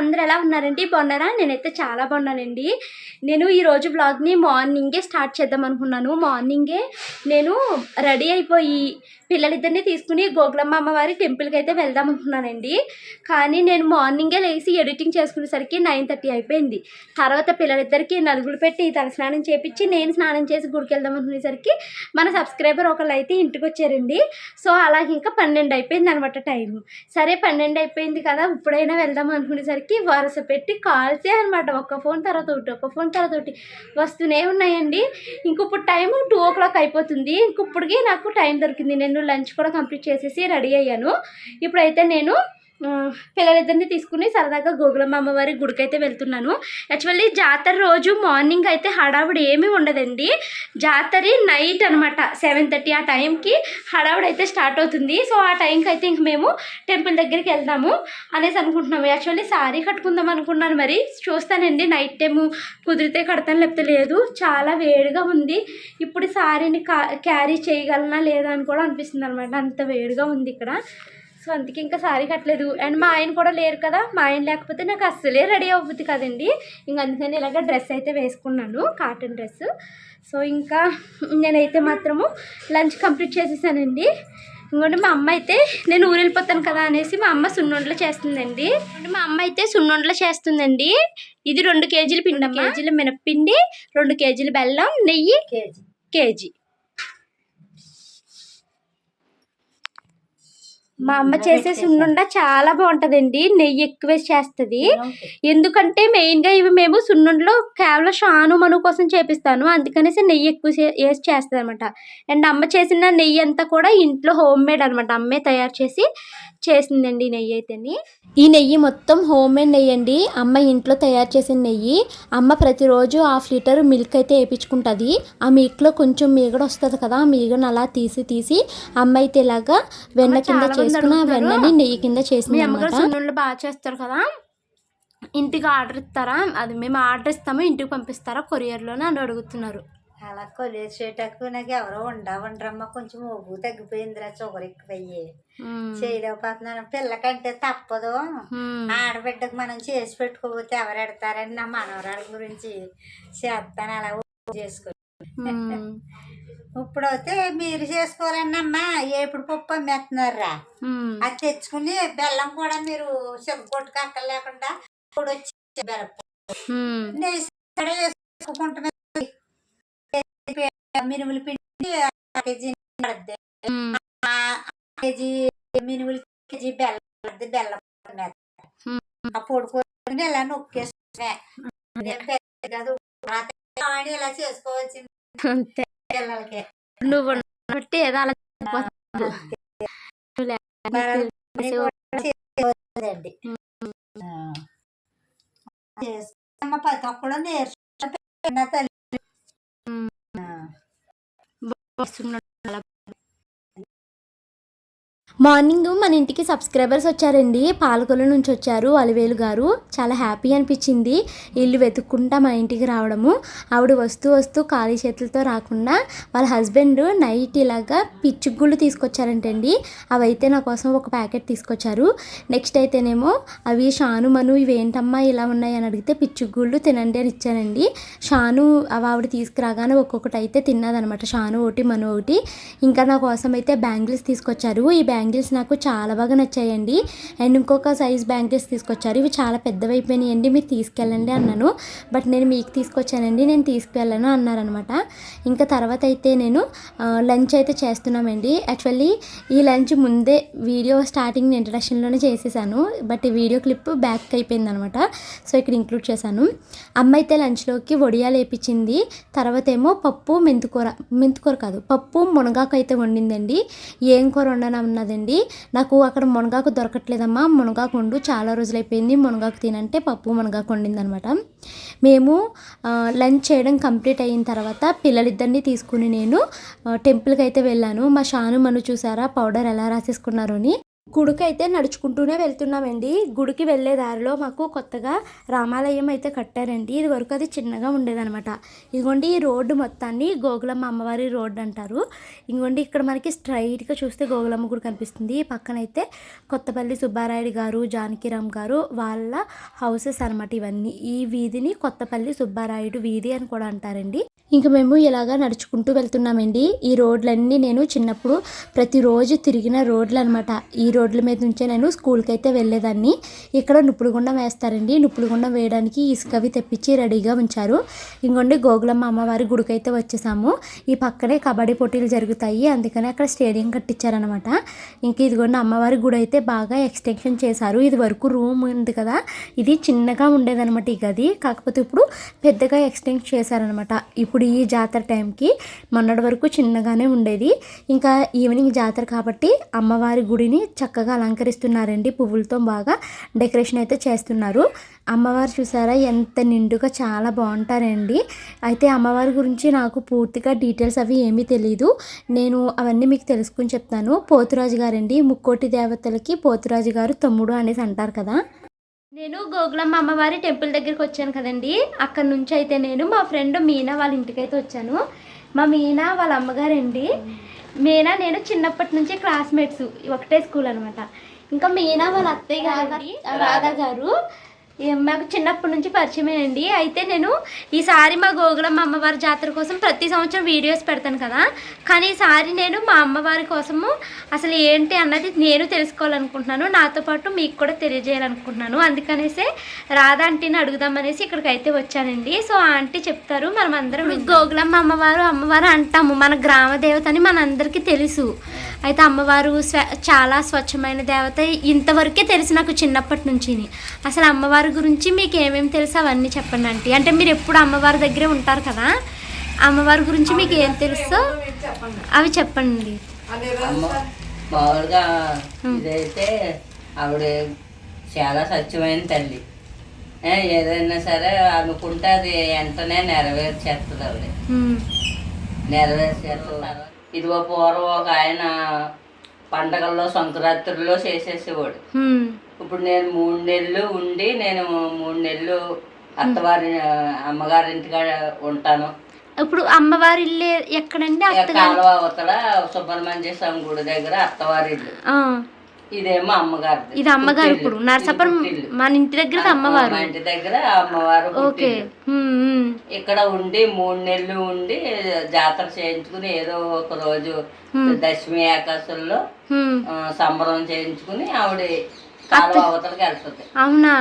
అందరు ఎలా ఉన్నారండి? బాగున్నారా? నేనైతే చాలా బాగున్నానండి. నేను ఈరోజు బ్లాగ్ని మార్నింగే స్టార్ట్ చేద్దాం అనుకున్నాను. మార్నింగే నేను రెడీ అయిపోయి పిల్లలిద్దరిని తీసుకుని గోకులమ్మ అమ్మవారి టెంపుల్కి అయితే వెళ్దాం అనుకున్నానండి. కానీ నేను మార్నింగే లేచి ఎడిటింగ్ చేసుకునేసరికి నైన్ థర్టీ అయిపోయింది. తర్వాత పిల్లలిద్దరికి నలుగురు పెట్టి తలస్నానం చేపించి నేను స్నానం చేసి గుడికి వెళ్దాం అనుకునేసరికి మన సబ్స్క్రైబర్ ఒకళ్ళు అయితే ఇంటికి వచ్చారండి. సో అలాగే ఇంకా పన్నెండు అయిపోయింది అనమాట టైం సరే పన్నెండు అయిపోయింది కదా ఇప్పుడైనా వెళ్దాం అనుకునేసరికి వరుస పెట్టి కాల్సే అనమాట. ఒక్క ఫోన్ తర్వాత ఒకటి ఒక్క ఫోన్ తర్వాత ఒకటి వస్తూనే ఉన్నాయండి. ఇంకొప్పుడు టైం టూ ఓ క్లాక్ అయిపోతుంది. ఇంకొప్పటికి నాకు టైం దొరికింది. నేను లంచ్ కూడా కంప్లీట్ చేసేసి రెడీ అయ్యాను. ఇప్పుడైతే నేను పిల్లలిద్దరిని తీసుకుని సరదాగా గోగులమ్మ అమ్మవారి గుడికి అయితే వెళ్తున్నాను. యాక్చువల్లీ జాతర రోజు మార్నింగ్ అయితే హడావుడి ఏమీ ఉండదండి. జాతర నైట్ అనమాట సెవెన్ థర్టీ ఆ టైంకి హడావుడి అయితే స్టార్ట్ అవుతుంది. సో ఆ టైంకి అయితే ఇంక మేము టెంపుల్ దగ్గరికి వెళ్దాము అనేసి అనుకుంటున్నాము. యాక్చువల్లీ శారీ కట్టుకుందాం అనుకున్నాను మరి. చూస్తానండి నైట్ టైము కుదిరితే కడతాను లేకపోతే లేదు. చాలా వేడిగా ఉంది. ఇప్పుడు శారీని క్యారీ చేయగలనా లేదా అని కూడా అనిపిస్తుంది అనమాట అంత వేడిగా ఉంది ఇక్కడ. సో అందుకే ఇంకా శారీ కట్టలేదు. అండ్ మా ఆయన కూడా లేరు కదా మా ఆయన లేకపోతే నాకు అస్సలే రెడీ అవ్వద్దు కదండి. ఇంకా అందుకని ఇలాగ డ్రెస్ అయితే వేసుకున్నాను కాటన్ డ్రెస్. సో ఇంకా నేనైతే మాత్రము లంచ్ కంప్లీట్ చేసేసానండి. ఇంకోటి మా అమ్మ అయితే నేను ఊరు వెళ్ళిపోతాను కదా అనేసి మా అమ్మ సున్నుండలు చేస్తుందండి. మా అమ్మ అయితే సున్నుండలు చేస్తుందండి. ఇది రెండు కేజీలు పిండి కేజీల మినప్పిండి రెండు కేజీలు బెల్లం నెయ్యి కేజీ. కేజీ. మా అమ్మ చేసే సున్నుండ చాలా బాగుంటుందండి. నెయ్యి ఎక్కువ చేస్తుంది. ఎందుకంటే మెయిన్గా ఇవి మేము సున్నుండలో కేవలం షాను మను కోసం చేపిస్తాను. అందుకనేసి నెయ్యి ఎక్కువ వేసి చేస్తుంది అనమాట అండ్ అమ్మ చేసిన నెయ్యి అంతా కూడా ఇంట్లో హోమ్ మేడ్ అనమాట. అమ్మే తయారు చేసి చేసిందండి నెయ్యి అయితేని. ఈ నెయ్యి మొత్తం హోమ్ మేడ్ నెయ్యి అండి. అమ్మ ఇంట్లో తయారు చేసిన నెయ్యి. అమ్మ ప్రతిరోజు హాఫ్ లీటర్ మిల్క్ అయితే వేయించుకుంటుంది ఆ మిల్క్లో కొంచెం మీగడ వస్తుంది కదా ఆ మీగడని అలా తీసి తీసి అమ్మ అయితే ఇలాగా వెన్న కింద చేసుకుని ఆ వెన్నని నెయ్యి కింద చేసింది అమ్మగారు సున్నుండలు బాగా చేస్తారు కదా? ఇంటికి ఆర్డర్ ఇస్తారా? అది మేము ఆర్డర్ ఇస్తాము ఇంటికి పంపిస్తారా? కొరియర్లోనే అని అడుగుతున్నారు. అలా కొలేసేటకు నాకు ఎవరో ఉండా ఉండరమ్మ కొంచెం ఊపు తగ్గిపోయిందిరా షుగర్ ఎక్కువయ్యి. చేయలేకపోతున్నాను పిల్లకంటే తప్పదు. ఆడబిడ్డకు మనం చేసి పెట్టుకోకపోతే ఎవరు ఎడతారని నా మనవరాల గురించి? చేస్తాను అలా చేసుకో ఇప్పుడైతే మీరు చేసుకోవాలండి అమ్మా ఏపుడు పప్పు అమ్మేస్తున్నారా అది తెచ్చుకుని బెల్లం కూడా మీరు చెగొట్టుకు అక్కర్ లేకుండా ఇప్పుడు వచ్చి బెల్లం మినుములు పిండి అర కేజీ పడుద్ది. ఆ కేజీ మినుములు కేజీ బెల్లం పడుద్ది బెల్లం. ఆ పొడి కొట్టుకుని ఇలా ఆడి ఇలా చేసుకోవాల్సింది. అంతే. పిల్లలకి. నువ్వు బట్టి ప్రతి ఒక్కడు నేర్చుకున్న తల్లి. మార్నింగ్ మన ఇంటికి సబ్స్క్రైబర్స్ వచ్చారండి. పాలకొల నుంచి వచ్చారు అలివేలు గారు. చాలా హ్యాపీ అనిపించింది. ఇల్లు వెతుక్కుంటా మా ఇంటికి రావడము. ఆవిడ వస్తూ వస్తూ ఖాళీ చేతులతో రాకుండా వాళ్ళ హస్బెండ్ నైట్ ఇలాగా పిచ్చుగుళ్ళు తీసుకొచ్చారంటండి. అవి అయితే నా కోసం ఒక ప్యాకెట్ తీసుకొచ్చారు. నెక్స్ట్ అయితేనేమో అవి షాను మను ఇవి ఏంటమ్మా ఇలా ఉన్నాయి అని అడిగితే పిచ్చుగుళ్ళు తినండి అని ఇచ్చానండి షాను అవి ఆవిడ తీసుకురాగానే ఒక్కొక్కటి అయితే తిన్నదనమాట. షాను ఒకటి మను ఒకటి. ఇంకా నా కోసం అయితే బ్యాంగిల్స్ తీసుకొచ్చారు. ఈ బ్యాంగిల్స్ బ్యాంగిల్స్ నాకు చాలా బాగా నచ్చాయండి. అండ్ ఇంకొక సైజ్ బ్యాంగిల్స్ తీసుకొచ్చారు. ఇవి చాలా పెద్దవి అయిపోయినాయండి మీరు తీసుకెళ్ళండి అన్నాను. బట్ నేను మీకు తీసుకొచ్చానండి. నేను తీసుకువెళ్ళను అన్నారనమాట. ఇంకా తర్వాత అయితే నేను లంచ్ అయితే చేస్తున్నామండి. యాక్చువల్లీ ఈ లంచ్ ముందే వీడియో స్టార్టింగ్ ఇంట్రడక్షన్లోనే చేసేసాను. బట్ ఈ వీడియో క్లిప్ బ్యాక్ అయిపోయింది అనమాట సో ఇక్కడ ఇంక్లూడ్ చేశాను. అమ్మ అయితే లంచ్లోకి వడియాలు వేపించింది తర్వాత ఏమో పప్పు మెంతుకూర మెంతుకూర కాదు పప్పు మునగాకు అయితే వండిందండి. ఏం కూర వండనన్నదండి? నాకు అక్కడ మునగాకు దొరకట్లేదమ్మా. మునగాకు ఉండు చాలా రోజులైపోయింది. మునగాకు తినంటే పప్పు మునగాకు వండిందనమాట. మేము లంచ్ చేయడం కంప్లీట్ అయిన తర్వాత పిల్లలిద్దరిని తీసుకుని నేను టెంపుల్కి అయితే వెళ్ళాను. మా షాను మను చూసారా? పౌడర్ ఎలా రాసేసుకున్నారు అని గుడికి అయితే నడుచుకుంటూనే వెళ్తున్నామండి. గుడికి వెళ్ళే దారిలో మాకు కొత్తగా రామాలయం అయితే కట్టారండి. ఇది వరకు అది చిన్నగా ఉండేదనమాట ఇదిగోండి ఈ రోడ్డు మొత్తాన్ని గోగులమ్మ అమ్మవారి రోడ్డు అంటారు. ఇదిగోండి ఇక్కడ మనకి స్ట్రైట్గా చూస్తే గోగులమ్మ గుడి కనిపిస్తుంది. ఈ పక్కనైతే కొత్తపల్లి సుబ్బారాయుడు గారు జానకిరామ్ గారు వాళ్ళ హౌసెస్ అనమాట ఇవన్నీ. ఈ వీధిని కొత్తపల్లి సుబ్బారాయుడు వీధి అని కూడా అంటారండి. ఇంకా మేము ఇలాగా నడుచుకుంటూ వెళ్తున్నామండి. ఈ రోడ్లన్నీ నేను చిన్నప్పుడు ప్రతిరోజు తిరిగిన రోడ్లు అనమాట ఈ రోడ్ల మీద నుంచే నేను స్కూల్కి అయితే వెళ్ళేదాన్ని. ఇక్కడ నుప్పుడుగుండం వేస్తారండి. నుప్పుడుగుండం వేయడానికి ఇసుకవి తెప్పించి రెడీగా ఉంచారు. ఇంకొండి గోగులమ్మ అమ్మవారి గుడికి అయితే వచ్చేసాము. ఈ పక్కనే కబడ్డీ పోటీలు జరుగుతాయి. అందుకని అక్కడ స్టేడియం కట్టించారనమాట ఇంక ఇదిగోండి అమ్మవారి గుడి అయితే బాగా ఎక్స్టెన్షన్ చేశారు. ఇది వరకు రూమ్ ఉంది కదా. ఇది చిన్నగా ఉండేదన్నమాట ఈ గది. కాకపోతే ఇప్పుడు పెద్దగా ఎక్స్టెండ్ చేశారనమాట ఇప్పుడు ఈ జాతర టైంకి మొన్నటి వరకు చిన్నగానే ఉండేది. ఇంకా ఈవినింగ్ జాతర కాబట్టి అమ్మవారి గుడిని చక్కగా అలంకరిస్తున్నారండి పువ్వులతో బాగా డెకరేషన్ అయితే చేస్తున్నారు. అమ్మవారు చూసారా ఎంత నిండుగా చాలా బాగుంటారండి. అయితే అమ్మవారి గురించి నాకు పూర్తిగా డీటెయిల్స్ అవి ఏమీ తెలియదు నేను అవన్నీ మీకు తెలుసుకుని చెప్తాను. పోతురాజు గారండి ముక్కోటి దేవతలకి పోతురాజు గారు తమ్ముడు అనేసి అంటారు కదా. నేను గోగులమ్మ అమ్మవారి టెంపుల్ దగ్గరికి వచ్చాను కదండి. అక్కడ నుంచి అయితే నేను మా ఫ్రెండ్ మీనా వాళ్ళ ఇంటికి అయితే వచ్చాను. మా మీనా వాళ్ళ అమ్మగారండి. మీనా నేను చిన్నప్పటి నుంచి క్లాస్మేట్స్ ఒకటే స్కూల్ అనమాట ఇంకా మీనా వాళ్ళ అత్తయ్య గారు రాధా గారు మాకు చిన్నప్పటి నుంచి పరిచయమేనండి. అయితే నేను ఈసారి మా గోగులమ్మ అమ్మవారి జాతర కోసం ప్రతి సంవత్సరం వీడియోస్ పెడతాను కదా. కానీ ఈసారి నేను మా అమ్మవారి కోసము అసలు ఏంటి అన్నది నేను తెలుసుకోవాలనుకుంటున్నాను. నాతో పాటు మీకు కూడా తెలియజేయాలనుకుంటున్నాను. అందుకనేసే రాధా ఆంటీని అడుగుదామనేసి ఇక్కడికి అయితే వచ్చానండి. సో ఆ ఆంటీ చెప్తారు మనం అందరం గోగులమ్మ అమ్మవారు అమ్మవారు అంటాము. మన గ్రామ దేవత అని మనందరికీ తెలుసు. అయితే అమ్మవారు స్వ చాలా స్వచ్ఛమైన దేవత ఇంతవరకే తెలుసు నాకు చిన్నప్పటి నుంచి అసలు అమ్మవారి గురించి మీకు ఏమేమి తెలుసు అవన్నీ చెప్పండి ఆంటీ. అంటే మీరు ఎప్పుడు అమ్మవారి దగ్గరే ఉంటారు కదా? అమ్మవారి గురించి మీకు ఏం తెలుసో? అవి చెప్పండి. మామూలుగా ఇదైతే ఆవిడ చాలా స్వచ్ఛమైన తల్లి. ఏదైనా సరే అనుకుంటే అది వెంటనే నెరవేర్చేస్తుంది ఆవిడ. నెరవేర్చేస్తుంది. ఇదిగో పూర్వం ఒక ఆయన పండగల్లో సంక్రాంతిలో చేసేసేవాడు. ఇప్పుడు నేను మూడు నెలలు ఉండి నేను మూడు నెలలు అత్తవారి అమ్మగారింటికాడ ఉంటాను. ఇప్పుడు అమ్మవారి ఇల్లు ఎక్కడండి? కాలువ అవతల సుబ్రహ్మణ్య స్వామి గుడి దగ్గర అత్తవారి ఇల్లు. ఇదేమో అమ్మగారు ఇది అమ్మగారు ఇప్పుడు. నరసాపురం మన ఇంటి దగ్గర అమ్మవారు. మా ఇంటి దగ్గర అమ్మవారు ఓకే. ఇక్కడ ఉండి మూడు నెలలు ఉండి జాతర చేయించుకుని ఏదో ఒక రోజు దశమి ఏకాశంలో ఉమ్. ఆ, సంబరం చేయించుకుని ఆవిడ అవునా?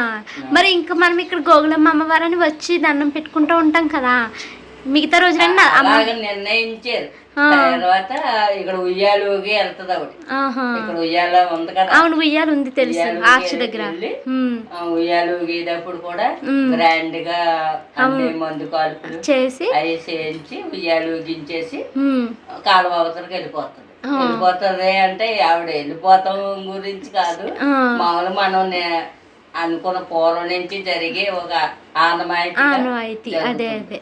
మరి ఇంకా మనం ఇక్కడ గోగులమ్మ అమ్మవారని వచ్చి దండం పెట్టుకుంటూ ఉంటాం కదా. మిగతా రోజులన్నీ అలాగే నిర్ణయించారు. తర్వాత ఇక్కడ ఉయ్యాలుకి వెళ్తుంది ఆవిడ. ఆహా. ఇక్కడ ఉయ్యాల ఉంది కదా. అవును ఉయ్యాలు ఉంది తెలుసు. ఆర్చ్ దగ్గర. ఉయ్యాలు ఊగేటప్పుడు కూడా గ్రాండ్గా మందు కాల్పులు చేసి అవి చేయించి ఉయ్యాలు ఊగించేసి కాలువ అవతలకి వెళ్ళిపోతుంది. వెళ్ళిపోతుంది అంటే ఆవిడ వెళ్ళిపోతాం గురించి కాదు. మామూలు మనం అనుకున్న పూర్వం నుంచి జరిగే ఒక ఆనమాయితీ ఆనవాయితీ. అదే అదే.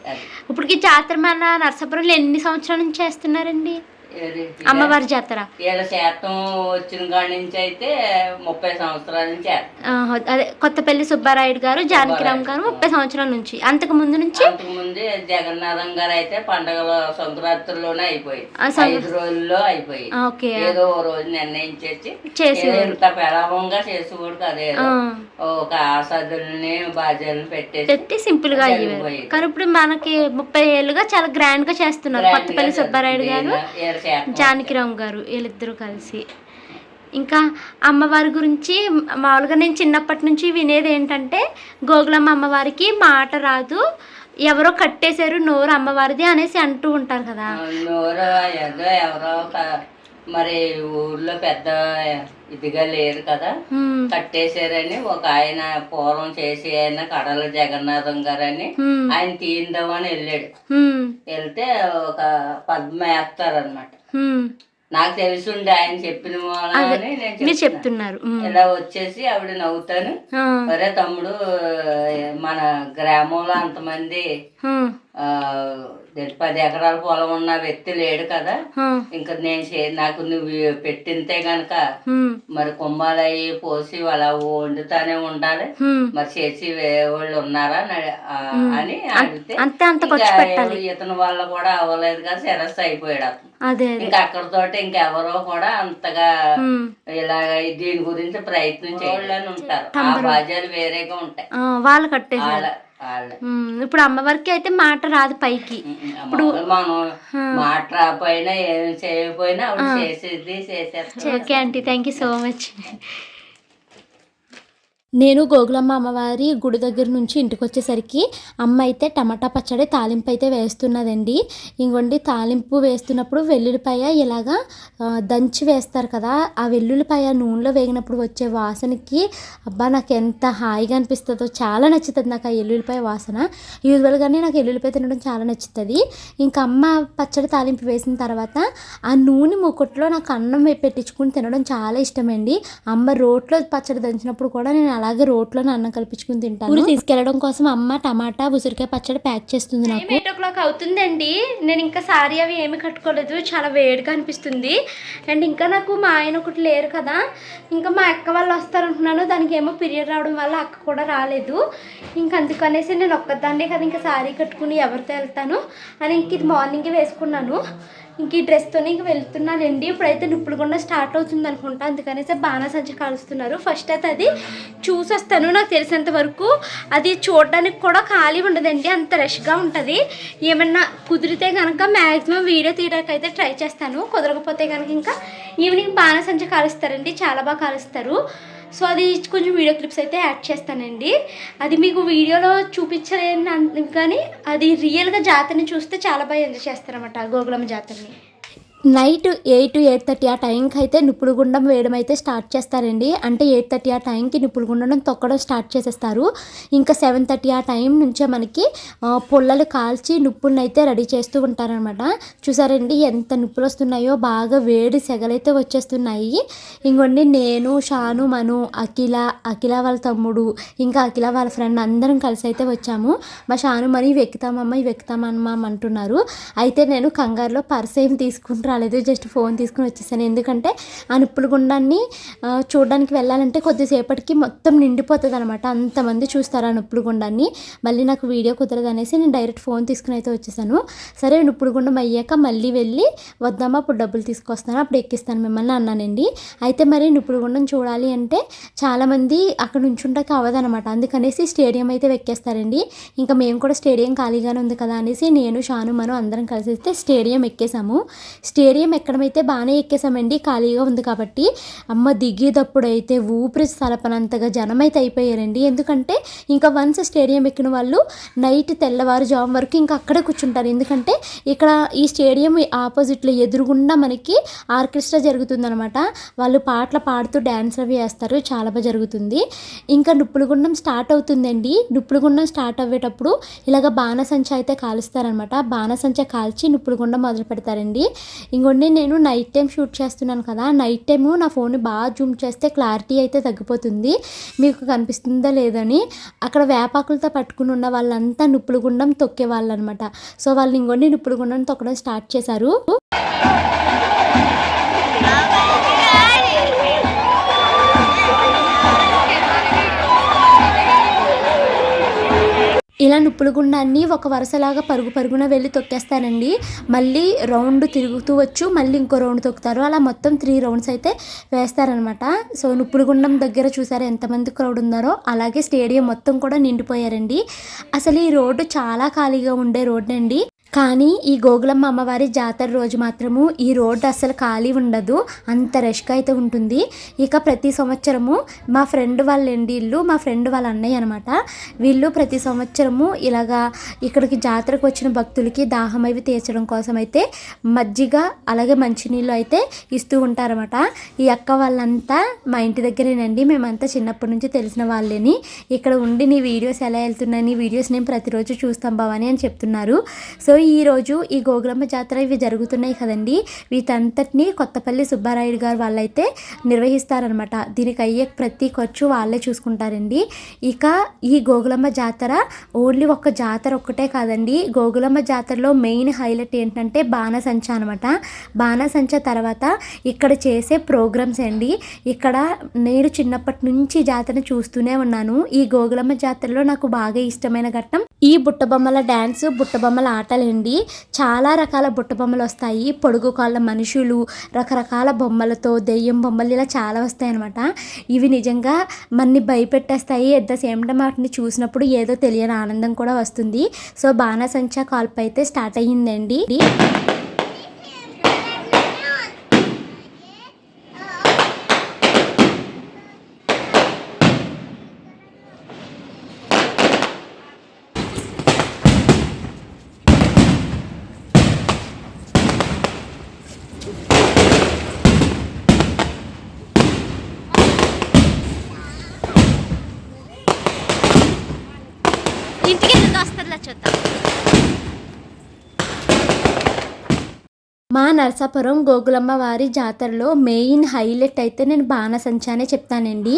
ఇప్పటికి జాతర మన నరసాపురంలో ఎన్ని సంవత్సరాల నుంచి చేస్తున్నారండి? అమ్మవారి జాతర. వీళ్ళ శాతం వచ్చిన కాడి నుంచి అయితే ముప్పై సంవత్సరాల నుంచి అదే కొత్తపల్లి సుబ్బారాయుడు గారు జానకిరామ్ గారు ముప్పై సంవత్సరాల నుంచి. అంతకు ముందు నుంచి? అంతకు ముందే జగన్నాథం గారు అయితే పండగల సంక్రాంతిలోనే అయిపోయింది ఐదు రోజుల్లో అయిపోయి. ఏదో ఓ రోజు నిర్ణయించేసి ఏదో ఇంత పెడవంగా చేసేవాడు ఆ, ఒక ఆసదుల్ని బాజాలను పెట్టేసి పెట్టి సింపుల్గా జరిగిపోయేది. కానీ ఇప్పుడు మనకి ముప్పై ఏళ్ళుగా చాలా గ్రాండ్గా చేస్తున్నారు. కొత్తపల్లి సుబ్బారాయుడు గారు. జానకిరామ్ గారు వీళ్ళిద్దరూ కలిసి. ఇంకా అమ్మవారి గురించి మామూలుగా నేను చిన్నప్పటి నుంచి వినేది ఏంటంటే గోగులమ్మ అమ్మవారికి మాట రాదు ఎవరో కట్టేశారు నోరు అమ్మవారిది అనేసి అంటూ ఉంటారు కదా. నోరు ఏదో ఎవరో మరి ఊర్లో పెద్ద ఇదిగా లేరు కదా. కట్టేశారని ఒక ఆయన పూర్వం చేసి ఆయన కడల జగన్నాథం గారని ఆయన తీయిందామని వెళ్ళాడు. వెళ్తే ఒక పద్మ వేస్తారనమాట. నాకు తెలిసిండి ఆయన చెప్పిన మీరు చెప్తున్నా. చెప్తున్నారు. ఇలా వచ్చేసి ఆవిడ నవ్వుతాను. ఒరే తమ్ముడు మన గ్రామంలో అంతమంది పది ఎకరాల పొలం ఉన్న వ్యక్తి లేడు కదా. ఇంకా నేను నాకు నువ్వు పెట్టింతే గనక మరి కుంభాలయ్యి పోసి అలా వండుతానే ఉండాలి. మరి చేసి వాళ్ళు ఉన్నారా అని అడిగితే ఇతని వల్ల కూడా అవ్వలేదు కదా శిరస్సు అయిపోయాడు అతను ఇంకా అక్కడతోటి ఇంకెవరో కూడా అంతగా. ఇలాగ దీని గురించి ప్రయత్నం చేయాలని ఉంటారు. ఆ బాధ్యాలు వేరేగా ఉంటాయి. ఆ, వాళ్ళు హ్మ్, ఇప్పుడు అమ్మవారికి అయితే మాట రాదు పైకి. ఇప్పుడు మనం మాట రాపోయినా ఏం చేయకపోయినా చేసేది చేసేస్తాం okay aunty thank you so much నేను గోగులమ్మ అమ్మవారి గుడి దగ్గర నుంచి ఇంటికి వచ్చేసరికి అమ్మ అయితే టమాటా పచ్చడి తాలింపు అయితే వేస్తున్నదండి. ఇంకోండి తాలింపు వేస్తున్నప్పుడు వెల్లుల్లిపాయ ఇలాగా దంచి వేస్తారు కదా ఆ వెల్లుల్లిపాయ నూనెలో వేగినప్పుడు వచ్చే వాసనకి అబ్బా నాకు ఎంత హాయిగా అనిపిస్తుందో చాలా నచ్చుతుంది నాకు ఆ ఎల్లుల్లిపాయ వాసన. యూజువల్గానే నాకు ఎల్లుల్లిపాయ తినడం చాలా నచ్చుతుంది. ఇంకా అమ్మ పచ్చడి తాలింపు వేసిన తర్వాత ఆ నూనె మూకుట్లో నాకు అన్నం పెట్టించుకుని తినడం చాలా ఇష్టమండి. అమ్మ రోట్లో పచ్చడి దంచినప్పుడు కూడా నేను అలాగే రోట్లో అన్నం కల్పించుకుని తింటాను. ఊరు తీసుకెళ్ళడం కోసం అమ్మ టమాటా ఉసిరికాయ పచ్చడి ప్యాక్ చేస్తుంది నాకు. ఎయిట్ ఓ క్లాక్ అవుతుందండి. నేను ఇంకా సారీ అవి ఏమి కట్టుకోలేదు. చాలా వేడిగా అనిపిస్తుంది. అండ్ ఇంకా నాకు మా ఆయన ఒకటి లేరు కదా. ఇంకా మా అక్క వాళ్ళు వస్తారంటున్నాను. దానికి ఏమో పీరియడ్ రావడం వల్ల అక్క కూడా రాలేదు. ఇంకా అందుకనేసి నేను ఒక్కదాన్నే కదా ఇంకా సారీ కట్టుకుని ఎవరితో వెళ్తాను. అని ఇంక ఇది మార్నింగే వేసుకున్నాను. ఇంక ఈ డ్రెస్తోనే ఇంక వెళ్తున్నానండి. ఇప్పుడైతే నిప్పులుగుండా స్టార్ట్ అవుతుంది అనుకుంటా. అందుకనేసి బాణసంచి కాలుస్తున్నారు. ఫస్ట్ అయితే అది చూసొస్తాను. నాకు తెలిసినంత వరకు అది చూడడానికి కూడా ఖాళీ ఉండదండి. అంత రష్గా ఉంటుంది. ఏమన్నా కుదిరితే కనుక మ్యాక్సిమం వీడియో తీయడానికి అయితే ట్రై చేస్తాను. కుదరకపోతే కనుక ఇంకా ఈవినింగ్ బాణసంచి కాలుస్తారండి. చాలా బాగా కాలుస్తారు. సో అది కొంచెం వీడియో క్లిప్స్ అయితే యాడ్ చేస్తానండి. అది మీకు వీడియోలో చూపించలేను కానీ అది రియల్గా జాతరని చూస్తే చాలా బాగా ఎంజాయ్ చేస్తారన్నమాట గోగులమ్మ జాతరని నైట్ ఎయిట్ ఎయిట్ థర్టీ ఆ టైంకి అయితే నిప్పుడు గుండం వేయడం అయితే స్టార్ట్ చేస్తారండి. అంటే ఎయిట్ థర్టీ ఆ టైంకి నిప్పుడు గుండం తొక్కడం స్టార్ట్ చేసేస్తారు. ఇంకా సెవెన్ థర్టీ ఆ టైం నుంచే మనకి పొల్లలు పుల్లలు కాల్చి నిప్పులను అయితే రెడీ చేస్తూ ఉంటారనమాట చూసారండి ఎంత నిప్పులు వస్తున్నాయో బాగా వేడి సెగలైతే వచ్చేస్తున్నాయి. ఇంకోండి నేను షాను మను అఖిల అఖిల వాళ్ళ తమ్ముడు ఇంకా అఖిల వాళ్ళ ఫ్రెండ్ అందరం కలిసి అయితే వచ్చాము. మా షాను మరి ఇవి ఎక్కుతామమ్మా ఇవి ఎక్కుతామమ్మా అంటున్నారు. అయితే నేను కంగారులో పర్స్ ఏం తీసుకుని రాలేదు జస్ట్ ఫోన్ తీసుకుని వచ్చేసాను. ఎందుకంటే ఆ నిప్పుల గుండాన్ని చూడడానికి వెళ్ళాలంటే కొద్దిసేపటికి మొత్తం నిండిపోతుంది అనమాట అంతమంది చూస్తారు ఆ నిప్పుల గుండాన్ని. మళ్ళీ నాకు వీడియో కుదరదు అనేసి నేను డైరెక్ట్ ఫోన్ తీసుకుని అయితే వచ్చేసాను. సరే నిప్పుల గుండం అయ్యాక మళ్ళీ వెళ్ళి వద్దామా అప్పుడు డబ్బులు తీసుకొస్తాను అప్పుడు ఎక్కిస్తాను మిమ్మల్ని అన్నానండి. అయితే మరి నిప్పుల గుండం చూడాలి అంటే చాలామంది అక్కడ నుంచుంటాకి అవ్వదనమాట అందుకనేసి స్టేడియం అయితే ఎక్కేస్తారండి ఇంకా మేము కూడా స్టేడియం ఖాళీగానే ఉంది కదా అనేసి నేను షాను మను అందరం కలిసి అయితే స్టేడియం ఎక్కేసాము. స్టేడియం ఎక్కడమైతే బాగానే ఎక్కేసామండి ఖాళీగా ఉంది కాబట్టి. అమ్మ దిగేటప్పుడు అయితే ఊపిరి సలపనంతగా జనం అయితే అయిపోయారండి. ఎందుకంటే ఇంకా వన్స్ స్టేడియం ఎక్కిన వాళ్ళు నైట్ తెల్లవారుజాము వరకు ఇంకా అక్కడే కూర్చుంటారు. ఎందుకంటే ఇక్కడ ఈ స్టేడియం ఆపోజిట్లో ఎదురుగుండా మనకి ఆర్కెస్ట్రా జరుగుతుందనమాట వాళ్ళు పాటలు పాడుతూ డ్యాన్స్ అవి వేస్తారు. చాలా బాగా జరుగుతుంది. ఇంకా నుప్పులగుండం స్టార్ట్ అవుతుందండి. నుప్పులగుండం స్టార్ట్ అయ్యేటప్పుడు ఇలాగ బాణసంచ అయితే కాలుస్తారనమాట బాణసంచ కాల్చి నుప్పులగుండం మొదలు పెడతారండి ఇంకొండి నేను నైట్ టైం షూట్ చేస్తున్నాను కదా నైట్ టైము నా ఫోన్ బాగా జూమ్ చేస్తే క్లారిటీ అయితే తగ్గిపోతుంది. మీకు కనిపిస్తుందా లేదని అక్కడ వేపాకులతో పట్టుకుని ఉన్న వాళ్ళంతా నుప్పుల గుండం తొక్కే వాళ్ళు అనమాట సో వాళ్ళు ఇంకొన్ని నుప్పుల గుండం తొక్కడం స్టార్ట్ చేశారు. ఇలా నుప్పుల గుండాన్ని ఒక వరుసలాగా పరుగు పరుగున వెళ్ళి తొక్కేస్తారండి. మళ్ళీ రౌండ్ తిరుగుతూ వచ్చు మళ్ళీ ఇంకో రౌండ్ తొక్కుతారు. అలా మొత్తం త్రీ రౌండ్స్ అయితే వేస్తారనమాట. సో నుప్పుల గుండం దగ్గర చూసారు ఎంతమంది క్రౌడ్ ఉన్నారో? అలాగే స్టేడియం మొత్తం కూడా నిండిపోయారండి. అసలు ఈ రోడ్డు చాలా ఖాళీగా ఉండే రోడ్డు అండి కానీ ఈ గోగులమ్మ అమ్మవారి జాతర రోజు మాత్రము ఈ రోడ్డు అసలు ఖాళీ ఉండదు. అంత రష్గా అయితే ఉంటుంది. ఇక ప్రతి సంవత్సరము మా ఫ్రెండ్ వాళ్ళ ఎండి ఇల్లు మా ఫ్రెండ్ వాళ్ళ అన్నయ్య అనమాట వీళ్ళు ప్రతి సంవత్సరము ఇలాగా ఇక్కడికి జాతరకు వచ్చిన భక్తులకి దాహం అవి తీర్చడం కోసం అయితే మజ్జిగ అలాగే మంచినీళ్ళు అయితే ఇస్తూ ఉంటారన్నమాట. ఈ అక్క వాళ్ళంతా మా ఇంటి దగ్గరేనండి. మేమంతా చిన్నప్పటి నుంచి తెలిసిన వాళ్ళని. ఇక్కడ ఉండి నీ వీడియోస్ ఎలా వెళ్తున్నాయి? నీ వీడియోస్ నేను ప్రతిరోజు చూస్తాం బావని అని చెప్తున్నారు. సో ఈ రోజు ఈ గోగులమ్మ జాతర ఇవి జరుగుతున్నాయి కదండి. వీటంతటినీ కొత్తపల్లి సుబ్బారాయుడు గారు వాళ్ళైతే నిర్వహిస్తారనమాట దీనికి అయ్యే ప్రతి ఖర్చు వాళ్ళే చూసుకుంటారండి. ఇక ఈ గోగులమ్మ జాతర ఓన్లీ ఒక్క జాతర ఒక్కటే కాదండి. గోగులమ్మ జాతరలో మెయిన్ హైలైట్ ఏంటంటే బాణసంచ అనమాట బాణసంచ తర్వాత ఇక్కడ చేసే ప్రోగ్రామ్స్ అండి. ఇక్కడ నేను చిన్నప్పటి నుంచి జాతరను చూస్తూనే ఉన్నాను. ఈ గోగులమ్మ జాతరలో నాకు బాగా ఇష్టమైన ఘట్టం ఈ బుట్టబొమ్మల డ్యాన్స్ బుట్టబొమ్మల ఆటలు వస్తాయండి చాలా రకాల బుట్ట బొమ్మలు వస్తాయి. పొడుగు కాళ్ళ మనుషులు రకరకాల బొమ్మలతో దెయ్యం బొమ్మలు ఇలా చాలా వస్తాయి అనమాట ఇవి నిజంగా మన్ని భయపెట్టేస్తాయి. ఎట్ ద సేమ్ టైం వాటిని చూసినప్పుడు ఏదో తెలియని ఆనందం కూడా వస్తుంది. సో బాణసంచా కాల్పు అయితే స్టార్ట్ అయ్యిందండి ఇంటికి ఎందుకు వస్తుందిలా చూద్దాం మా నరసాపురం గోగులమ్మ వారి జాతరలో మెయిన్ హైలైట్ అయితే నేను బాణసంచానే చెప్తానండి.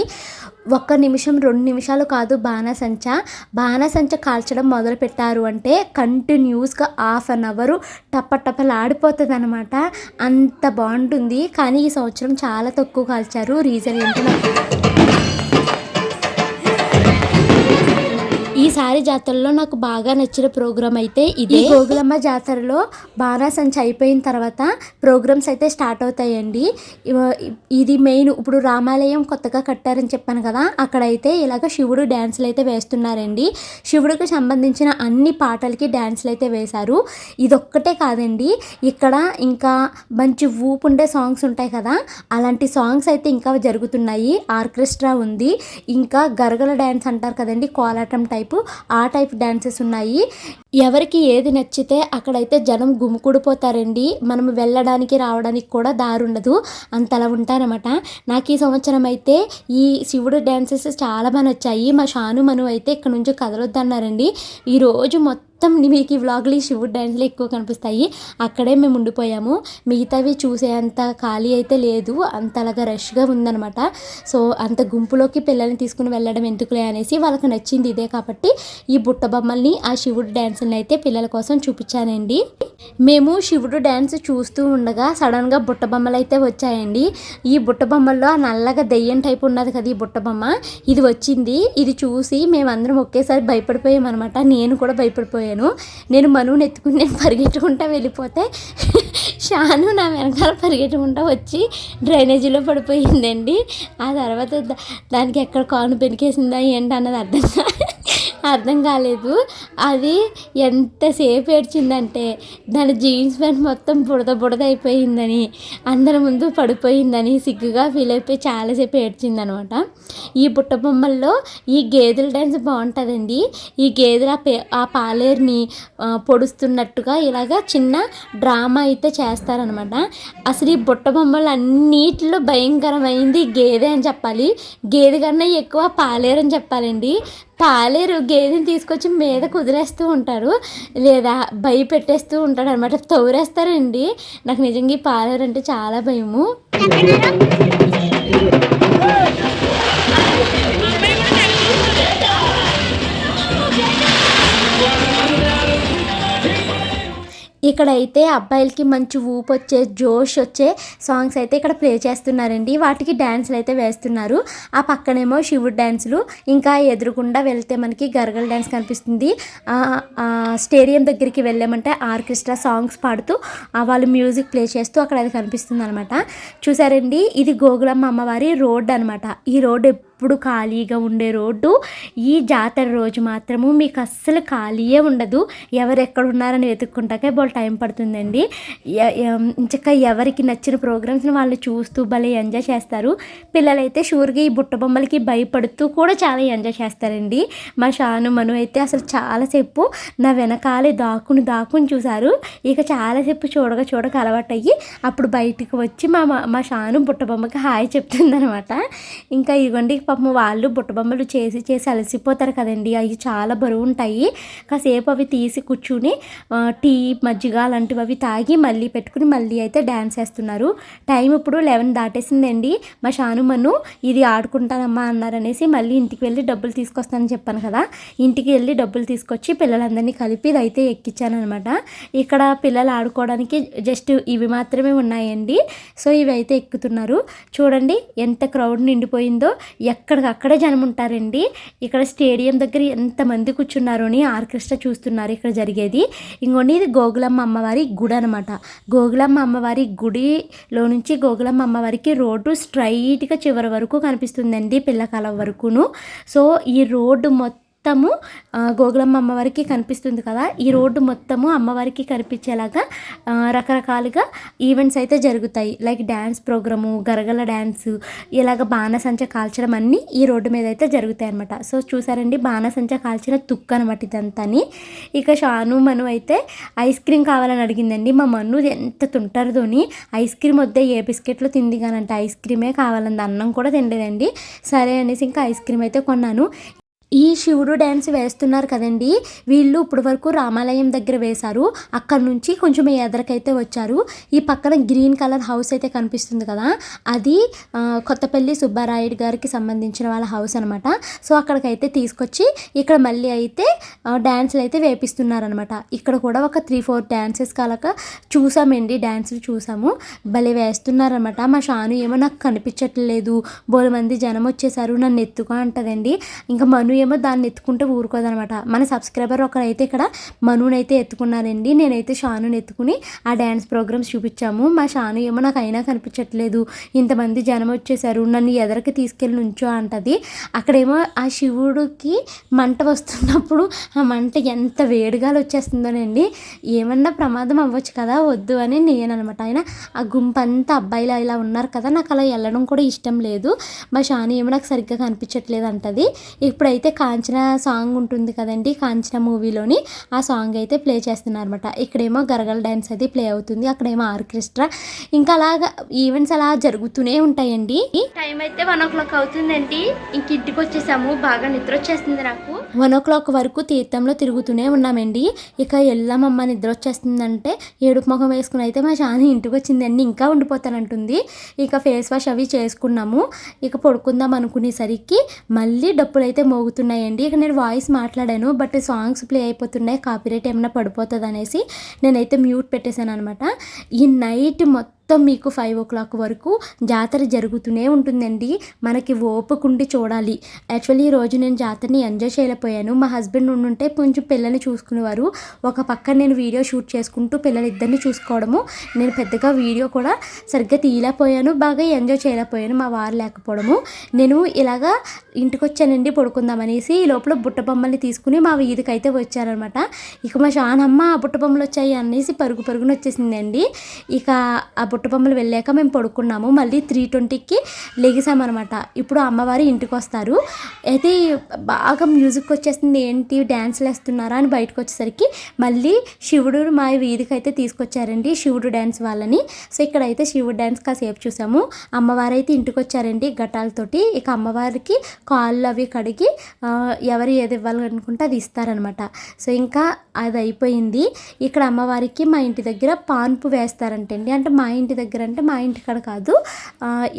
ఒక్క నిమిషం రెండు నిమిషాలు కాదు బాణసంచ. బాణసంచ కాల్చడం మొదలు పెట్టారు అంటే కంటిన్యూస్గా హాఫ్ అన్ అవరు టపటపలాడిపోతుంది అనమాట అంత బాగుంటుంది. కానీ ఈ సంవత్సరం చాలా తక్కువ కాల్చారు. రీజన్ ఏంటంటే ఈసారి జాతరలో నాకు బాగా నచ్చిన ప్రోగ్రామ్ అయితే ఇది. గోగులమ్మ జాతరలో బాణాసంచ అయిపోయిన తర్వాత ప్రోగ్రామ్స్ అయితే స్టార్ట్ అవుతాయండి. ఇది మెయిన్ ఇప్పుడు రామాలయం కొత్తగా కట్టారని చెప్పాను కదా అక్కడైతే ఇలాగ శివుడు డ్యాన్సులు అయితే వేస్తున్నారండి. శివుడికి సంబంధించిన అన్ని పాటలకి డ్యాన్సులు అయితే వేశారు. ఇదొక్కటే కాదండి ఇక్కడ ఇంకా మంచి ఊపు ఉండే సాంగ్స్ ఉంటాయి కదా అలాంటి సాంగ్స్ అయితే ఇంకా జరుగుతున్నాయి. ఆర్కెస్ట్రా ఉంది ఇంకా గరగల డ్యాన్స్ అంటారు కదండి కోలాటం టైప్ ఆ టైప్ డ్యాన్సెస్ ఉన్నాయి. ఎవరికి ఏది నచ్చితే అక్కడైతే జనం గుమికూడిపోతారండి. మనం వెళ్ళడానికి రావడానికి కూడా దారి ఉండదు అంతలా ఉంటారనమాట నాకు ఈ సంవత్సరం అయితే ఈ శివుడు డ్యాన్సెస్ చాలా బాగా నచ్చాయి. మా షాను మను అయితే ఇక్కడ నుంచి కదలొద్దన్నారండి. ఈరోజు మొత్తం మొత్తం మీకు ఈ వ్లాగ్లు ఈ శివుడు డ్యాన్స్లు ఎక్కువ కనిపిస్తాయి. అక్కడే మేము ఉండిపోయాము. మిగతావి చూసేంత ఖాళీ అయితే లేదు. అంతలాగా రష్గా ఉందనమాట సో అంత గుంపులోకి పిల్లల్ని తీసుకుని వెళ్ళడం ఎందుకులే అనేసి వాళ్ళకి నచ్చింది ఇదే కాబట్టి ఈ బుట్ట బొమ్మల్ని ఆ శివుడు డ్యాన్స్ని అయితే పిల్లల కోసం చూపించానండి. మేము శివుడు డ్యాన్స్ చూస్తూ ఉండగా సడన్గా బుట్ట బొమ్మలు అయితే వచ్చాయండి. ఈ బుట్ట బొమ్మల్లో నల్లగా దెయ్యం టైప్ ఉన్నది కదా ఈ బుట్ట బొమ్మ. ఇది వచ్చింది. ఇది చూసి మేమందరం ఒకేసారి భయపడిపోయామన్నమాట. నేను కూడా భయపడిపోయాను. నేను మనువుని ఎత్తుకుని నేను పరిగెట్టుకుంటా వెళ్ళిపోతే షాను నా వెనకాల పరిగెట్టుకుంటా వచ్చి డ్రైనేజీలో పడిపోయిందండి. ఆ తర్వాత దా- దానికి ఎక్కడ కాను పెరికేసిందా ఏంటి అన్నది అర్థం కాదు అర్థం కాలేదు. అది ఎంతసేపు ఏడ్చిందంటే దాని జీన్స్ ప్యాంట్ మొత్తం బుడద బుడద అయిపోయిందని అందరి ముందు పడిపోయిందని సిగ్గుగా ఫీల్ అయిపోయి చాలాసేపు ఏడ్చిందనమాట. ఈ బుట్ట బొమ్మల్లో ఈ గేదెల డ్యాన్స్ బాగుంటుందండి. ఈ గేదెల ఆ పే ఆ పాలేరుని పొడుస్తున్నట్టుగా ఇలాగా చిన్న డ్రామా అయితే చేస్తారనమాట. అసలు ఈ బుట్ట బొమ్మలు అన్నిటిలో భయంకరమైంది గేదె అని చెప్పాలి. గేదె కన్నా ఎక్కువ పాలేరు అని చెప్పాలండి. పాలేరు గేదెని తీసుకొచ్చి మీద కుదిరేస్తూ ఉంటారు లేదా భయపెట్టేస్తూ ఉంటాడు అనమాట తౌరేస్తారండి. నాకు నిజంగా ఈ పాలేరు అంటే చాలా భయము. ఇక్కడైతే అబ్బాయిలకి మంచి ఊపు వచ్చే జోష్ వచ్చే సాంగ్స్ అయితే ఇక్కడ ప్లే చేస్తున్నారండి. వాటికి డ్యాన్స్లు అయితే వేస్తున్నారు. ఆ పక్కనేమో శివుడు డ్యాన్సులు ఇంకా ఎదురుగుండా వెళ్తే మనకి గరగల డ్యాన్స్ కనిపిస్తుంది. ఆ, ఆ స్టేడియం దగ్గరికి వెళ్ళామంటే ఆర్కెస్ట్రా సాంగ్స్ పాడుతూ వాళ్ళు మ్యూజిక్ ప్లే చేస్తూ అక్కడ అది కనిపిస్తుంది అనమాట చూసారండి? ఇది గోగులమ్మ అమ్మవారి రోడ్ అనమాట ఈ రోడ్ ఎప్పుడు ఖాళీగా ఉండే రోడ్డు ఈ జాతర రోజు మాత్రము మీకు అస్సలు ఖాళీయే ఉండదు. ఎవరు ఎక్కడ ఉన్నారని వెతుక్కుంటాకే బాగా టైం పడుతుందండి. ఇంకా ఎవరికి నచ్చిన ప్రోగ్రామ్స్ని వాళ్ళు చూస్తూ భలే ఎంజాయ్ చేస్తారు. పిల్లలైతే షూర్గా ఈ బుట్ట బొమ్మలకి భయపడుతూ కూడా చాలా ఎంజాయ్ చేస్తారండి. మా షాను మను అయితే అసలు చాలాసేపు నా వెనకాలే దాక్కుని దాక్కుని చూశారు. ఇక చాలాసేపు చూడగా చూడక అలవాటు అయ్యి అప్పుడు బయటికి వచ్చి మా మా- మా షాను బుట్ట బొమ్మకి హాయ్ చెప్తుందనమాట. ఇంకా ఇదిగోండి పాపం వాళ్ళు బుట్టబొమ్మలు చేసి చేసి అలసిపోతారు కదండి. అవి చాలా బరువు ఉంటాయి కాసేపు అవి తీసి కూర్చుని టీ మజ్జిగ అలాంటివి అవి తాగి మళ్ళీ పెట్టుకుని మళ్ళీ అయితే డ్యాన్స్ వేస్తున్నారు. టైం ఇప్పుడు లెవెన్ దాటేసిందండి. మా షానుమను ఇది ఆడుకుంటానమ్మా అన్నారనేసి మళ్ళీ ఇంటికి వెళ్ళి డబ్బులు తీసుకొస్తానని చెప్పాను కదా. ఇంటికి వెళ్ళి డబ్బులు తీసుకొచ్చి పిల్లలందరినీ కలిపి ఇది అయితే ఎక్కించాను అనమాట ఇక్కడ పిల్లలు ఆడుకోవడానికి జస్ట్ ఇవి మాత్రమే ఉన్నాయండి. సో ఇవి అయితే ఎక్కుతున్నారు. చూడండి ఎంత క్రౌడ్ నిండిపోయిందో ఎక్కడికక్కడే జనం ఉంటారండి ఇక్కడ స్టేడియం దగ్గర ఎంతమంది కూర్చున్నారు అని ఆర్కెస్ట్రా చూస్తున్నారు ఇక్కడ జరిగేది. ఇంకోటి ఇది గోగులమ్మ అమ్మవారి గుడి అనమాట గోగులమ్మ అమ్మవారి గుడిలో నుంచి గోగులమ్మ అమ్మవారికి రోడ్డు స్ట్రైట్గా చివరి వరకు కనిపిస్తుందండి పిల్లకాలం వరకును. సో ఈ రోడ్డు మొత్తం మొత్తము గోగులమ్మ అమ్మవారికి కనిపిస్తుంది కదా? ఈ రోడ్డు మొత్తము అమ్మవారికి కనిపించేలాగా రకరకాలుగా ఈవెంట్స్ అయితే జరుగుతాయి. లైక్ డ్యాన్స్ ప్రోగ్రాము గరగల డ్యాన్స్ ఇలాగ బాణసంచ కాల్చడం అన్నీ ఈ రోడ్డు మీద అయితే జరుగుతాయి అనమాట సో చూసారండి బాణసంచ కాల్చిన తుక్కు అనమాట ఇదంతాని ఇక షాను మను అయితే ఐస్ క్రీమ్ కావాలని అడిగిందండి. మా మన్ను ఎంత తుంటారుదోని ఐస్ క్రీమ్ వద్దే ఏ బిస్కెట్లు తింది కానంటే ఐస్ క్రీమే కావాలంది. అన్నం కూడా తినలేదండి. సరే అనేసి ఇంకా ఐస్ క్రీమ్ అయితే కొన్నాను. ఈ శివుడు డ్యాన్స్ వేస్తున్నారు కదండి. వీళ్ళు ఇప్పటి వరకు రామాలయం దగ్గర వేశారు. అక్కడ నుంచి కొంచెం ఎదరికైతే వచ్చారు. ఈ పక్కన గ్రీన్ కలర్ హౌస్ అయితే కనిపిస్తుంది కదా. అది కొత్తపల్లి సుబ్బారాయుడు గారికి సంబంధించిన వాళ్ళ హౌస్ అనమాట సో అక్కడికైతే తీసుకొచ్చి ఇక్కడ మళ్ళీ అయితే డ్యాన్స్లు డ్యాన్సులు అయితే వేపిస్తున్నారనమాట ఇక్కడ కూడా ఒక త్రీ ఫోర్ డ్యాన్సెస్ కాలక చూసామండి. డ్యాన్సులు చూసాము. భలే వేస్తున్నారనమాట మా షాను ఏమో నాకు కనిపించట్లేదు. బోలు మంది జనం వచ్చేసారు. నన్ను ఎత్తుకో అంటదండి. ఇంకా మను ఏమో దాన్ని ఎత్తుకుంటే ఊరుకోదనమాట. మన సబ్స్క్రైబర్ ఒకరైతే ఇక్కడ మనునైతే ఎత్తుకున్నారండి. నేనైతే షానుని ఎత్తుకుని ఆ డ్యాన్స్ ప్రోగ్రామ్స్ చూపించాము. మా షాను ఏమో నాకు అయినా కనిపించట్లేదు. ఇంతమంది జనం వచ్చేసారు. నన్ను ఎదరికి తీసుకెళ్ళి నుంచో అంటది. అక్కడేమో ఆ శివుడికి మంట వస్తున్నప్పుడు ఆ మంట ఎంత వేడిగాలు వచ్చేస్తుందోనండి. ఏమన్నా ప్రమాదం అవ్వచ్చు కదా వద్దు అని నేను అనమాట ఆయన ఆ గుంపంతా అబ్బాయిలు ఇలా ఉన్నారు కదా నాకు అలా వెళ్ళడం కూడా ఇష్టం లేదు. మా షాని ఏమో నాకు సరిగ్గా కనిపించట్లేదు అంటది. ఇప్పుడైతే కాంచన సాంగ్ ఉంటుంది కదండి కాంచన మూవీలోని ఆ సాంగ్ అయితే ప్లే చేస్తున్నారు అనమాట ఇక్కడేమో గరగల డ్యాన్స్ అది ప్లే అవుతుంది అక్కడేమో ఆర్కెస్ట్రా. ఇంకా అలాగా ఈవెంట్స్ అలా జరుగుతూనే ఉంటాయండి. టైం అయితే వన్ ఓ క్లాక్ అవుతుందండి. ఇంక ఇంటికి వచ్చేసాము బాగా నిద్ర వచ్చేస్తుంది నాకు. వన్ ఓ క్లాక్ వరకు తీర్థంలో తిరుగుతూనే ఉన్నామండి. ఇక వెళ్ళామమ్మ నిద్ర వచ్చేస్తుందంటే ఏడుపు ముఖం వేసుకుని అయితే మా షాని ఇంటికి వచ్చిందండి ఇంకా ఉండిపోతానంటుంది. ఇక ఫేస్ వాష్ అవి చేసుకున్నాము. ఇక పడుకుందాం అనుకునేసరికి మళ్ళీ డప్పులు అయితే వస్తున్నాయండి ఇక నేను వాయిస్ మాట్లాడాను బట్ సాంగ్స్ ప్లే అయిపోతున్నాయి. కాపీరైట్ ఏమైనా పడిపోతుంది అనేసి నేనైతే మ్యూట్ పెట్టేశాను అనమాట ఈ నైట్ మొత్తం మొత్తం మీకు ఫైవ్ ఓ క్లాక్ వరకు జాతర జరుగుతూనే ఉంటుందండి. మనకి ఓపుకుండి చూడాలి. యాక్చువల్లీ ఈ రోజు నేను జాతరని ఎంజాయ్ చేయలేకపోయాను. మా హస్బెండ్ ఉండుంటే కొంచెం పిల్లల్ని చూసుకునేవారు. ఒక పక్క నేను వీడియో షూట్ చేసుకుంటూ పిల్లలిద్దరిని చూసుకోవడము. నేను పెద్దగా వీడియో కూడా సరిగ్గా తీయలేకపోయాను. బాగా ఎంజాయ్ చేయలేకపోయాను మా వారు లేకపోవడము. నేను ఇలాగా ఇంటికి వచ్చానండి పడుకుందామనేసి ఈ లోపల బుట్ట బొమ్మల్ని తీసుకుని మా వీధికి అయితే వచ్చారనమాట. ఇక మా షానమ్మ ఆ బుట్ట బొమ్మలు వచ్చాయి అనేసి పరుగు పరుగున వచ్చేసిందండి ఇక ఆ బుట్ట పొట్టుబొమ్మలు వెళ్ళాక మేము పడుకున్నాము. మళ్ళీ త్రీ ట్వంటీకి లెగిసామన్నమాట. ఇప్పుడు అమ్మవారి ఇంటికి వస్తారు. అయితే బాగా మ్యూజిక్ వచ్చేస్తుంది. ఏంటి? డ్యాన్స్లు వేస్తున్నారా అని బయటకు వచ్చేసరికి మళ్ళీ శివుడు మా వీధికి అయితే తీసుకొచ్చారండి శివుడు డ్యాన్స్ వాళ్ళని. సో ఇక్కడైతే శివుడు డ్యాన్స్ కాసేపు చూసాము. అమ్మవారు అయితే ఇంటికి వచ్చారండి ఘటాలతోటి. ఇక అమ్మవారికి కాళ్ళు అవి కడిగి ఎవరు ఏది ఇవ్వాలనుకుంటే అది ఇస్తారనమాట సో ఇంకా అది అయిపోయింది. ఇక్కడ అమ్మవారికి మా ఇంటి దగ్గర పాన్పు వేస్తారంటండి. అంటే మా ఇంటి ఇంటి దగ్గర అంటే మా ఇంటి కాడ కాదు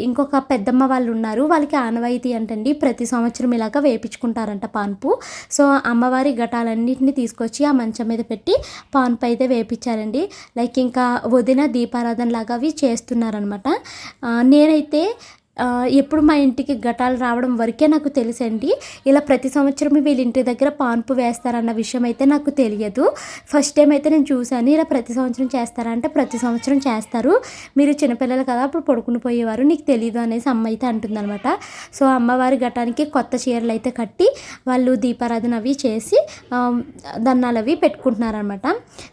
ఇంకొక పెద్దమ్మ వాళ్ళు ఉన్నారు. వాళ్ళకి ఆనవాయితీ అంటండి. ప్రతి సంవత్సరం ఇలాగ వేపించుకుంటారంట పాన్పు. సో అమ్మవారి ఘటాలన్నింటినీ తీసుకొచ్చి ఆ మంచం మీద పెట్టి పాన్పు అయితే వేపించారండి. లైక్ ఇంకా వదిన దీపారాధన లాగా అవి చేస్తున్నారనమాట నేనైతే ఎప్పుడు మా ఇంటికి ఘటాలు రావడం వరకే నాకు తెలుసండి. ఇలా ప్రతి సంవత్సరం వీళ్ళ ఇంటి దగ్గర పాన్పు వేస్తారన్న విషయం అయితే నాకు తెలియదు. ఫస్ట్ టైం అయితే నేను చూశాను. ఇలా ప్రతి సంవత్సరం చేస్తారా అంటే ప్రతి సంవత్సరం చేస్తారు. మీరు చిన్నపిల్లలు కదా అప్పుడు పడుకుని పోయేవారు. నీకు తెలియదు అనేసి అమ్మ అయితే అంటుందన్నమాట. సో అమ్మవారి ఘటానికి కొత్త చీరలు అయితే కట్టి వాళ్ళు దీపారాధన అవి చేసి దన్నాలు దండాలు అవి పెట్టుకుంటున్నారనమాట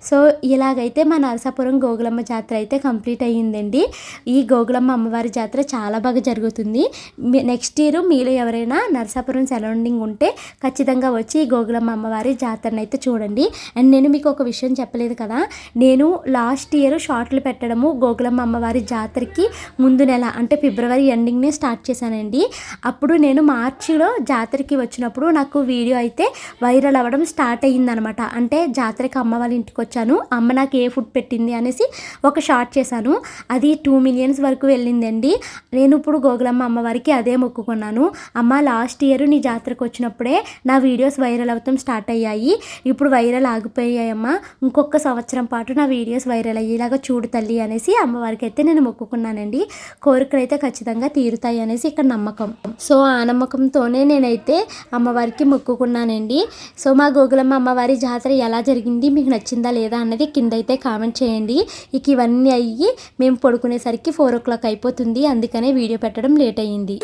సో ఇలాగైతే మా నరసాపురం గోగులమ్మ జాతర అయితే కంప్లీట్ అయ్యిందండి. ఈ గోగులమ్మ అమ్మవారి జాతర చాలా బాగా జరుగుతుంది జరుగుతుంది. నెక్స్ట్ ఇయర్ మీలో ఎవరైనా నరసాపురం సరౌండింగ్ ఉంటే ఖచ్చితంగా వచ్చి ఈ గోగులమ్మ అమ్మవారి జాతరను అయితే చూడండి. అండ్ నేను మీకు ఒక విషయం చెప్పలేదు కదా నేను లాస్ట్ ఇయర్ షార్ట్లు పెట్టడము గోగులమ్మ అమ్మవారి జాతరకి ముందు నెల అంటే ఫిబ్రవరి ఎండింగ్నే స్టార్ట్ చేశానండి. అప్పుడు నేను మార్చిలో జాతరకి వచ్చినప్పుడు నాకు వీడియో అయితే వైరల్ అవ్వడం స్టార్ట్ అయ్యిందనమాట. అంటే జాతరకి అమ్మ వాళ్ళ ఇంటికి వచ్చాను అమ్మ నాకు ఏ ఫుడ్ పెట్టింది అనేసి ఒక షార్ట్ చేశాను. అది టూ మిలియన్స్ వరకు వెళ్ళిందండి. నేను ఇప్పుడు గోగులమ్మ అమ్మవారికి అదే మొక్కుకున్నాను అమ్మ లాస్ట్ ఇయర్ నీ జాతరకు వచ్చినప్పుడే నా వీడియోస్ వైరల్ అవటం స్టార్ట్ అయ్యాయి. ఇప్పుడు వైరల్ ఆగిపోయాయమ్మా. ఇంకొక సంవత్సరం పాటు నా వీడియోస్ వైరల్ అయ్యేలాగా చూడు తల్లి అనేసి అమ్మవారికి అయితే నేను మొక్కుకున్నానండి. కోరికలు అయితే ఖచ్చితంగా తీరుతాయి అనేసి ఇక్కడ నమ్మకం. సో ఆ నమ్మకంతోనే నేనైతే అమ్మవారికి మొక్కుకున్నానండి. సో మా గోగులమ్మ అమ్మవారి జాతర ఎలా జరిగింది మీకు నచ్చిందా లేదా అన్నది కింద అయితే కామెంట్ చేయండి. ఇక ఇవన్నీ అయ్యి మేము పడుకునేసరికి ఫోర్ ఓ క్లాక్ అయిపోతుంది. అందుకనే వీడియో పెట్టడం లేట్ అయ్యింది.